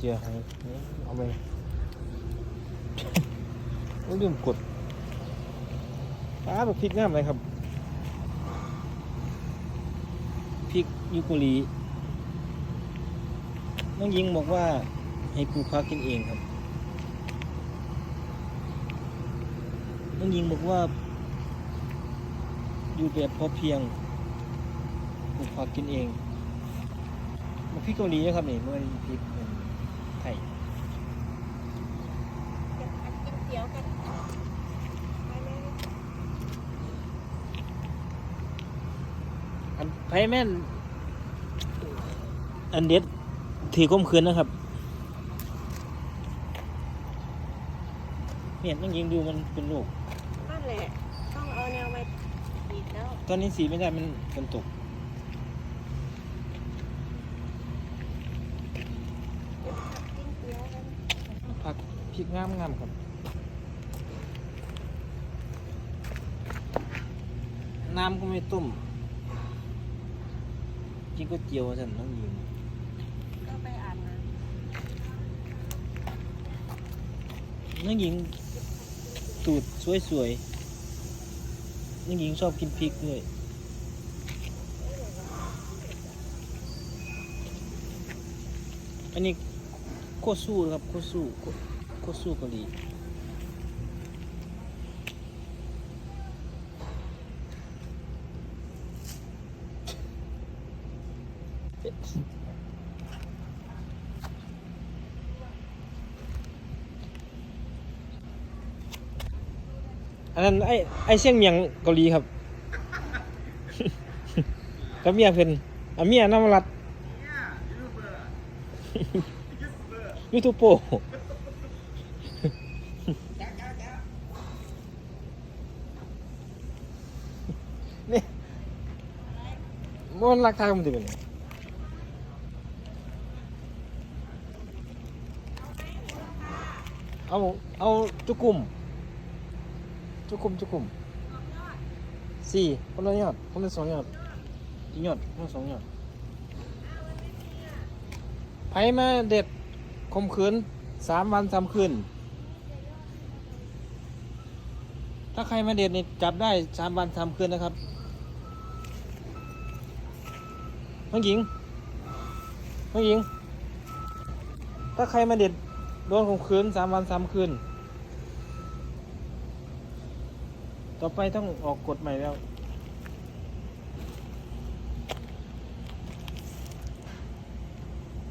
สียหายเอาไปโอ้ยลืมกดป้าบอกพริกงามเลยครับพริกยูกุรีน้องยิงบอกว่าให้ปลูกพักกินเองครับน้องยิงบอกว่า อยู่แบบพอเพียงปลูกผักกินเองมันพริกเกาหลีนะครับนี่มันพริก ไทยกินเขียวกันไปเลยอันไพแม่น อันเด็ดถือก้มคืนนะครับเนี่ยต้องยิงดูมันเป็นลูกนั่นแหละ ต้องเอาแนวมาปิดแล้ว ตอนนี้สีไม่ได้มันฝนตก กินเขียวกัน ผัก พริกงามงามครับ น้ำก็ไม่ต้มกินก๋วยเตี๋ยวฉันต้องยิงก็ไปอาบน้น้องหญิงตูดสวยๆน้องหญิงชอบกินพริกด้วยอันนี้โคสู้ครับโคสู้ โคตรโคตรสู้เกาหลีอันนั้นไอ้ไอ้เสี่ยงเมียงเกาหลีครับกับเมียเพิ่นอะเมียน้ำรัดยูทูบโปนี่ มันรักทายมันดีเป็นเอาเอาจุกุมจุกุมจุกุมสี่คนละยอดคนละสองยอดอีกยอดคนละสองยอดไผมาเด็ดคมคืนสามวันสามคืน ถ้าใครมาเด็ดนี่จับได้สามวันสามคืนนะครับ น้องหญิง น้องหญิง ถ้าใครมาเด็ดโดนข่มขืนสามวันสามคืน ต่อไปต้องออกกฎใหม่แล้ว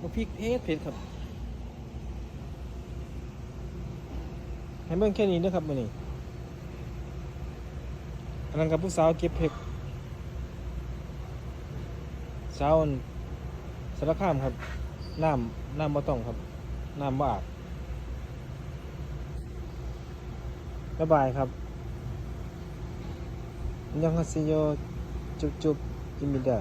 มาพริกเพชรเผ็ดครับ ให้เบิ่งแค่นี้นะครับมื้อนี้อันนั้นกับผู้สาวเก็บเห็ด สาวอันสารคามครับน้ำน้ำบ่ต้องครับน้ำบ่อาบบ๊ายบายครับยังฮัสซิโยจุบจุบยิมิดา